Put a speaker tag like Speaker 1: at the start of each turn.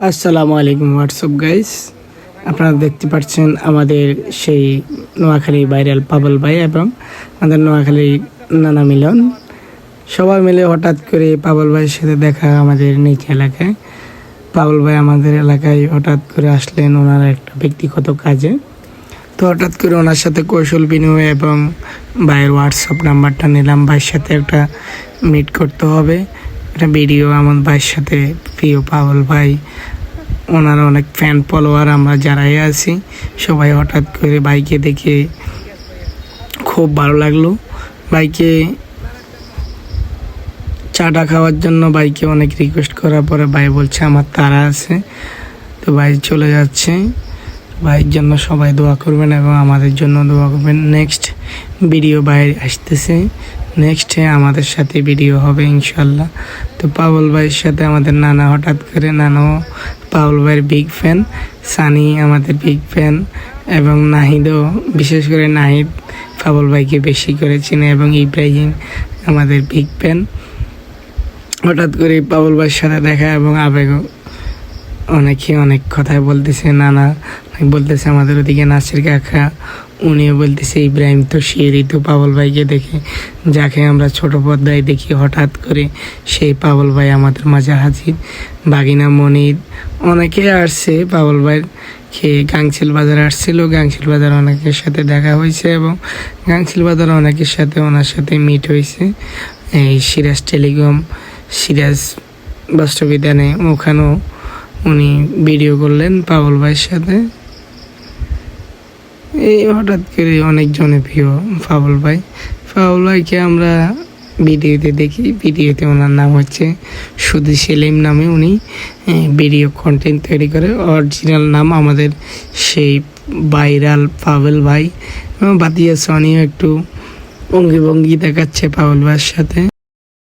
Speaker 1: আসসালামু আলাইকুম WhatsApp guys আপনারা দেখতে পাচ্ছেন আমাদের সেই নোয়াখালী ভাইরাল পাবল ভাই এবং আমাদের নোয়াখালী নানা মিলন। সবাই মিলে হঠাৎ করে পাবল ভাইয়ের সাথে দেখা আমাদের নিচ এলাকায়। পাবল ভাই আমাদের এলাকায় হঠাৎ করে আসলেন ওনার একটা ব্যক্তিগত কাজে। তো হঠাৎ করে ওনার সাথে কৌশল বিনিময় এবং ভাইয়ের হোয়াটসঅ্যাপ নাম্বারটা নিলাম। ভাইয়ের সাথে একটা মিট করতে হবে। একটা ভিডিও আমার ভাইয়ের সাথে, প্রিয় পাগল ভাই ওনার অনেক ফ্যান ফলোয়ার আমরা যারাই আছি, সবাই হঠাৎ করে বাইকে দেখে খুব ভালো লাগল। বাইকে চাটা খাওয়ার জন্য বাইকে অনেক রিকোয়েস্ট করার পরে ভাই বলছে, আমার তারা আছে। তো ভাই চলে যাচ্ছে। ভাইয়ের জন্য সবাই দোয়া করবেন এবং আমাদের জন্য দোয়া করবেন। নেক্সট ভিডিও ভাই আসতেছে। নেক্সটে আমাদের সাথে ভিডিও হবে ইনশাল্লাহ তো পাবল ভাইয়ের সাথে আমাদের নানা হঠাৎ করে নানাও পাবল ভাইয়ের বিগ ফ্যান সানি আমাদের বিগ ফ্যান এবং নাহিদও, বিশেষ করে নাহিদ পাবল ভাইকে বেশি করে চিনে এবং ইব্রাহিম আমাদের বিগ ফ্যান হঠাৎ করে পাবল ভাইয়ের সাথে দেখা এবং আবেগ অনেকে অনেক কথাই বলতেছে, নানা বলতেছে আমাদের ওদিকে নাসির কাকা, উনিও বলতেছে, ইব্রাহিম তো সেই ঋতু পাবল ভাইকে দেখে যাকে আমরা ছোট পর্দায় দেখি হঠাৎ করে সেই পাবল ভাই আমাদের মাঝে হাজির। বাগিনা মনির, অনেকে আসছে পাবল ভাইয়ের খেয়ে গাংছিল বাজার আসছিল গাংছিল বাজার অনেকের সাথে দেখা হয়েছে এবং গাংছিল বাজার অনেকের সাথে ওনার সাথে মিট হয়েছে। এই সিরাজ টেলিকম, সিরাজ বাস্তবিধানে ওখানেও উনি ভিডিও করলেন পাগল ভাইয়ের সাথে। এই হঠাৎ করে অনেক জনপ্রিয় পাগল ভাই। পাগল ভাইকে আমরা ভিডিওতে দেখি, ভিডিওতে ওনার নাম হচ্ছে সুধি সেলিম নামে উনি ভিডিও কন্টেন্ট তৈরি করে। অরিজিনাল নাম আমাদের সেই ভাইরাল পাভেল ভাই। বাতিয়া সনিও একটু অঙ্গি ভঙ্গি দেখাচ্ছে পাভেল ভাইয়ের সাথে।